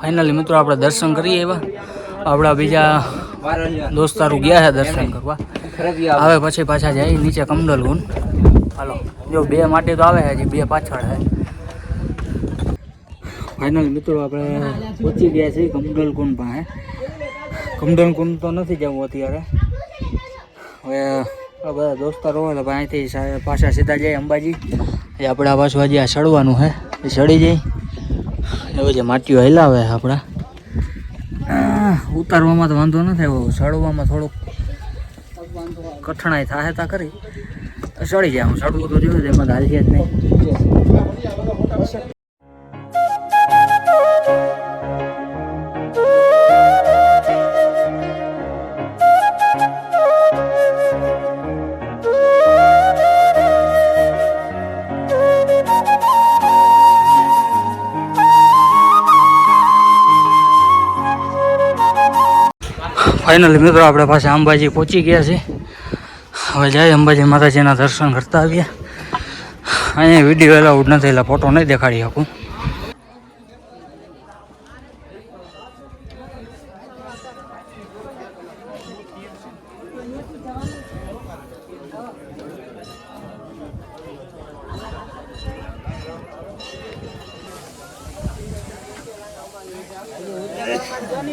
Finally મિત્રો, આપણે દર્શન કરીએ એવા આપણા બીજા દોસ્તારો ગયા છે દર્શન કરવા. હવે પછી પાછા જાય નીચે કમડલ ગુણ હાલો. જો બે માટે તો આવે હજી, બે પાછળ છે ફાઇનલ મિત્રો, આપણે પહોંચી ગયા છીએ કમડલ કુંડ પાસે. કમડલ કુંડ તો નથી જવું અત્યારે. હવે બધા દોસ્તારો હોય અહીંથી પાછા સીધા જાય અંબાજી. આપણે પાછું હજી આ ચડવાનું છે એ ચડી જાય એવું જે માટીઓ હલાવે આપણા. ઉતારવામાં તો વાંધો નથી આવ્યો સડવામાં થોડુંક કઠણાઈ થાય તા કરી સડી જાય હું સડવું તો જોયું એમાં હાલ જ નહીં. ફાઇનલી મિત્રો, આપણે પાસે અંબાજી પહોંચી ગયા છે હવે જાય અંબાજી માતાજીના દર્શન કરતા આવ્યા અહીંયા વીડિયો એલાઉડ નથી, એટલે ફોટો નહીં દેખાડી શકું.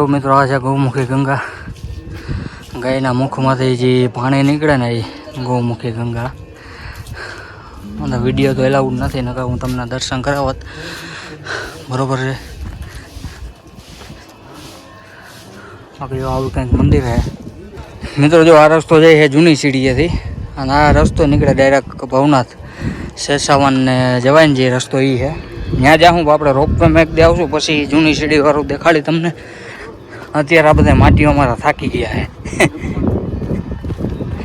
જો મિત્રો આ છે ગૌમુખી ગંગા. ગાયના મુખમાંથી જે પાણી નીકળે ને એ ગૌમુખી ગંગા. અને વીડિયો તો એલાઉડ નથી, નકર હું તમને દર્શન કરાવત. બરોબર છે? બાકી આવું કંઈક મંદિર છે મિત્રો જો આ રસ્તો જાય છે જૂની સીડીએથી, અને આ રસ્તો નીકળે ડાયરેક્ટ ભવનાથ શેષાવન ને જવાય જે રસ્તો એ છે ત્યાં જાઉં આપણે રોપ મેક દે આવશું પછી જૂની સીડી વાળું દેખાડી તમને. અત્યારે આ બધા માટીઓ અમારા થાકી ગયા છે.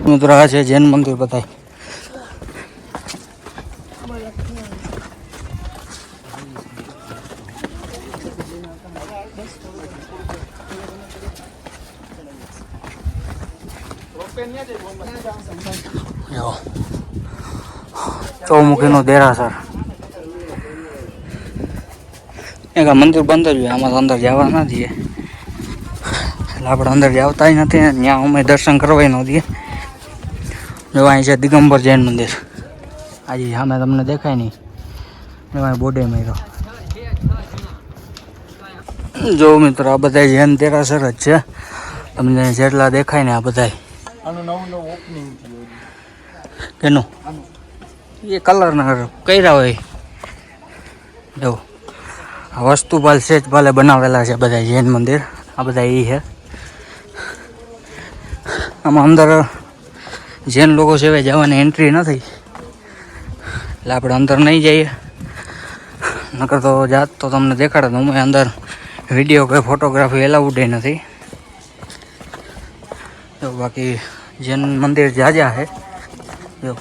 મિત્રો, આ છે જૈન મંદિર બધાય. જો. ચૌમુખીનું દેરાસર એક મંદિર બંધ જ હોય, આમાં અંદર જવા ના દઈએ એટલે આપણે અંદર આવતા નથી, ત્યાં અમે દર્શન કરવા ન દઈએ જો અહીં છે દિગંબર જૈન મંદિર. આજે સામે તમને દેખાય નહીં. એમાં બોડે માર્યો. જો મિત્રો, આ બધા જૈન તેરાસર જ છે. તમને જેટલા દેખાય ને આ બધા કેનું એ કલરના કર્યા હોય. જો વસ્તુપાલ સેજપાલે બનાવેલા છે બધા જૈન મંદિર. આ બધા એ છે. આમાં અંદર જૈન લોકો સિવાય જવાની એન્ટ્રી નથી. એટલે આપણે અંદર નહીં જઈએ. નકર તો જાત તો તમને દેખાડે તો અમે અંદર વીડિયો કે ફોટોગ્રાફી એલાઉડ નથી. તો બાકી જૈન મંદિર જાજા છે જો.